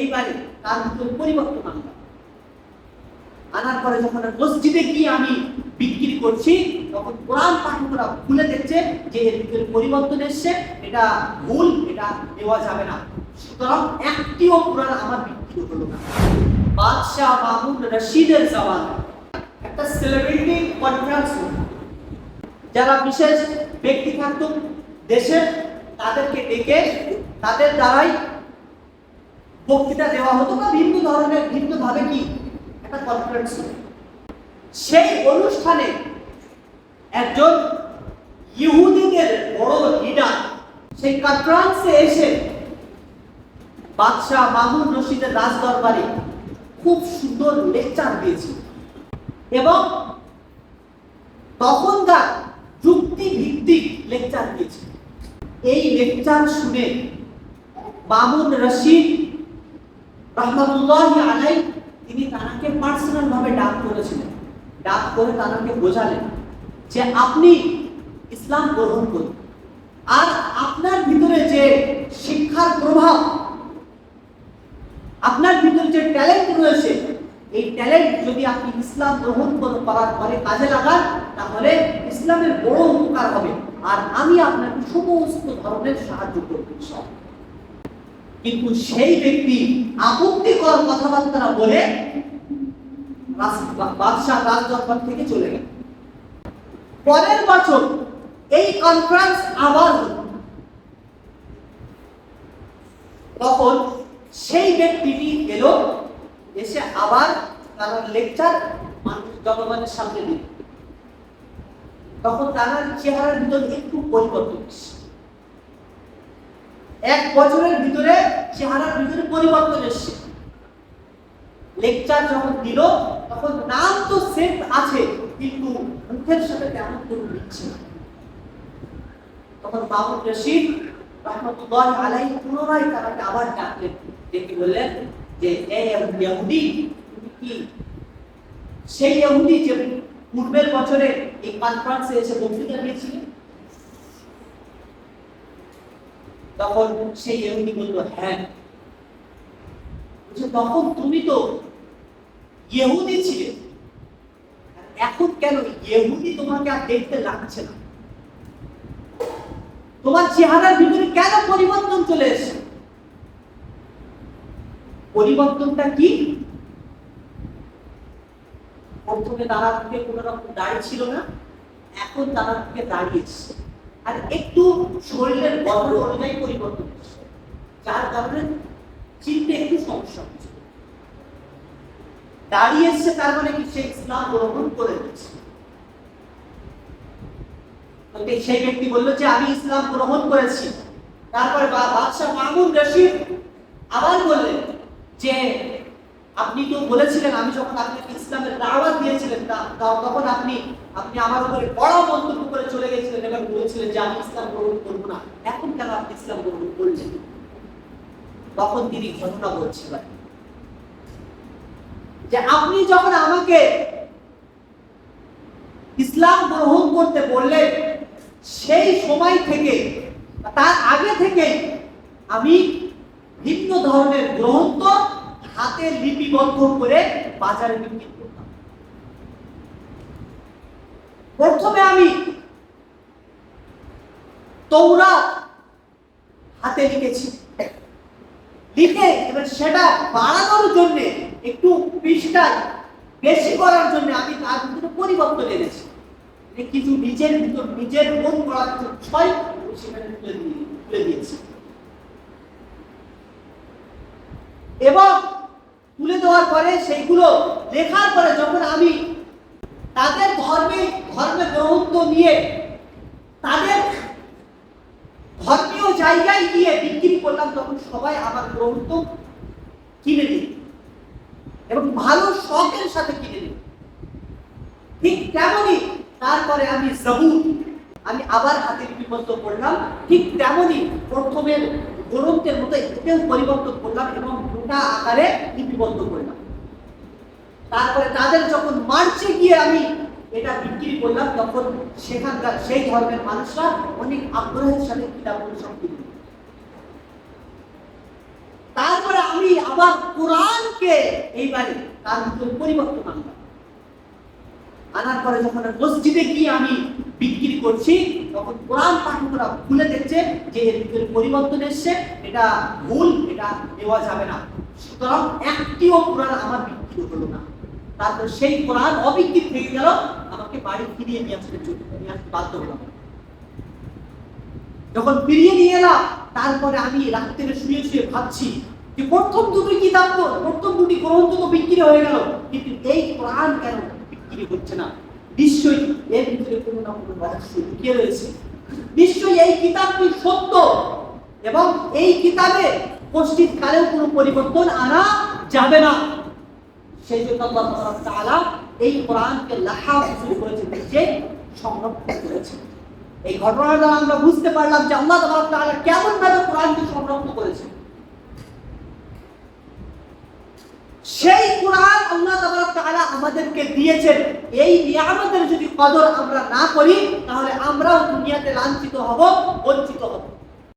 এইবারে তার ভিতরে পরিবর্তন আনলাম আনার পরে যখন মসজিদে গিয়ে আমি বিক্রি করছি, তখন কোরআন পাঠকরা ভুলে দেখছে যে এর ভিতরে পরিবর্তন এসছে, এটা ভুল, এটা দেওয়া যাবে না। সুতরাং একটিও কোরআন আমার বিক্রি হলো না। বাদশাহ মামুন রশিদের জওয়ান একটা সেলিব্রিটি কনফারেন্স যারা বিশেষ ব্যক্তি থাকতো দেশের, তাদেরকে ডেকে তাদের দ্বারাই বক্তৃতা দেওয়া হতো বা ভিন্ন ধরনের ভিন্ন ভাবে কি? একটা কনফারেন্স হতো সেই অনুষ্ঠানে একজন ইহুদিদের বড় লিডার সেই কনফারেন্সে এসে বাদশাহ মামুন রশিদের রাজ দরবারে খুব সুন্দর লেকচার দিয়েছিল এবং তখনকার যুক্তি ভিত্তিক লেকচার দিয়েছে। এই লেকচার শুনে মামুন রশিদ রহমতুল্লাহ আলাই তিনি তানাকে পার্সোনাল ভাবে ডাক করেছিলেন। ডাক করে তানাকে বোঝালেন যে আপনি ইসলাম গ্রহণ করুন। আর আপনার ভিতরে যে শিক্ষার প্রভাব, আপনার ভিতরে যে ট্যালেন্ট রয়েছে, এই ট্যালেন্ট যদি আপনি ইসলাম গ্রহণ করার পরে কাজে লাগান, তাহলে ইসলামের বড় উপকার হবে। আর আমি আপনাকে সমস্ত ধরনের সাহায্য করব। কিন্তু সেই ব্যক্তি আপত্তিকর কথাবার্তা বলে বাদশাহ রাজদরবার থেকে চলে গেল। পরের বছর এই কনফারেন্স আবার তখন সেই ব্যক্তিটি এলো এসে আবার তার লেকচার মানুষ জনগণের সামনে দিল। তখন তার চেহারার ভিতর একটু পরিবর্তন এসেছে। এক বছরের ভিতরে চেহারার ভিতরে পরিবর্তন এসছে। লেকচার যখন দিল, তখন নাম তো সেফ আছে, কিন্তু মুখের সাথে তেমন কোনো না। তখন মাহমুদ রশিদ রহমতুল্লাহ আলাই পুনরায় তাকে আবার ডাকলেন, ডেকে বললেন যে ইহুদি তুমি কি সেই ইহুদি যে পূর্বের বছরে এই কনফারেন্সে এসে বক্তৃতা দিয়েছিলেন তখন সেই ইহুদি বলল হ্যাঁ। তখন তুমি তো ইহুদি ছিলে। এখন কেন ইহুদি তোমাকে আর দেখতে লাগছে না? তোমার চেহারার ভিতরে কেন পরিবর্তন চলে এসেছে? পরিবর্তনটা কি? প্রথমে তারা মুখে কোনো রকম দাড়ি ছিল না, এখন তারা মুখে দাঁড়িয়েছে আর একটু শরীরের গঠন অনুযায়ী পরিবর্তন হচ্ছে যার কারণে চিনতে একটু সমস্যা হচ্ছে। দাঁড়িয়ে এসছে তার মানে কি সে ইসলাম গ্রহণ করে নিচ্ছে। তো সেই ব্যক্তি বলল যে, আমি ইসলাম গ্রহণ করেছি। তারপরে বাদশাহ মামুন রশিদ আবার বললেন যে আপনি তো বলেছিলেন, আমি যখন আপনাকে ইসলামের দাওয়াত দিয়েছিলেন, তা- তা- তখন আপনি আপনি আমার উপরে বড় মন্তব্য করে চলে গেছিলেন এবং বলেছিলেন যে, আমি ইসলাম গ্রহণ করব না। এখন কেন আপনি ইসলাম গ্রহণ করলেন তখন তিনি ঘটনা বলছিলেন। যে আপনি যখন আমাকে ইসলাম গ্রহণ করতে বললেন, সেই সময় থেকে তার আগে থেকে আমি ভিন্ন ধরনের গ্রন্থ হাতে লিপিবদ্ধ করে বাজারে বিক্রি করতাম। প্রথমে আমি তৌরাত হাতে লিখেছি। লিখে এবার সেটা বাড়ানোর জন্য, একটু পৃষ্ঠা বেশি করার জন্য আমি তার ভিতরে পরিবর্তন এনেছি। মানে কিছু নিজের ভিতর, নিজের মন করার কিছু ছয়, সেখানে তুলে দিয়ে তুলে দিয়েছি। এবং তুলে দেওয়ার পরে সেইগুলো লেখার পরে যখন আমি তাদের ধর্মে ধর্মে গ্রহত্ব নিয়ে তাদের ধর্মীয় জায়গায় গিয়ে বিক্রি করলাম, তখন সবাই আমার গ্রন্থ কিনে নিল এবং ভালো শখের সাথে কিনে নিল ঠিক তেমনই তারপরে আমি জবুর, আমি আবার হাতে লিপিবদ্ধ করলাম ঠিক তেমনই প্রথমের গ্রন্থের মতো এতেও পরিবর্তন করলাম এবং গোটা আকারে লিপিবদ্ধ করলাম তারপরে তাদের যখন মার্চে গিয়ে আমি এটা বিক্রি করলাম, তখন সেখানকার সেই ধর্মের মানুষরা অনেক আগ্রহের সাথে কিনে নিল। তারপরে আমি আবার কোরআনকে এইবারে তার পরিবর্তন আনলাম আনার পরে যখন মসজিদে গিয়ে আমি বিক্রি করছি, তখন কোরআন পাঠকরা ভুলে দেখছে যে এর ভিতরে পরিবর্তন এসছে, এটা ভুল, এটা দেওয়া যাবে না। সুতরাং একটিও কোরআন আমার বিক্রি হলো না। তারপর সেই কোরআন অবিক্রি থেকে গেল, আমাকে বাড়ি ফিরিয়ে নিয়ে আসতে নিয়ে আসতে বাধ্য হলাম। যখন ফিরিয়ে নিয়ে এলাম, তারপরে আমি রাত্রে শুয়ে শুয়ে ভাবছি যে প্রথম দুটো কিতাব তো, প্রথম দুটি গ্রন্থ তো বিক্রি হয়ে গেল, কিন্তু এই কোরআন কেন বিক্রি হচ্ছে না। নিশ্চয়ই এর ভিতরে কোনো না কোনো রহস্য লুকিয়ে রয়েছে। নিশ্চয়ই এই কিতাবটি সত্য এবং এই কিতাবে উপস্থিত কালেও কোনো পরিবর্তন আনা যাবে না। সেই জন্য আল্লাহ তাআলা এই কোরআনকে লেখা শুরু করেছে, নিজে সংরক্ষণ করেছে। এই ঘটনা দ্বারা আমরা বুঝতে পারলাম যে আল্লাহ তাআলা কেমন ভাবে কোরআনকে সংরক্ষণ করেছে সেই কোরআন আল্লাহ তাআলা আমাদেরকে দিয়েছেন। এই নিয়ামতের যদি কদর আমরা না করি, তাহলে আমরাও দুনিয়াতে লাঞ্ছিত হব, বঞ্চিত হব।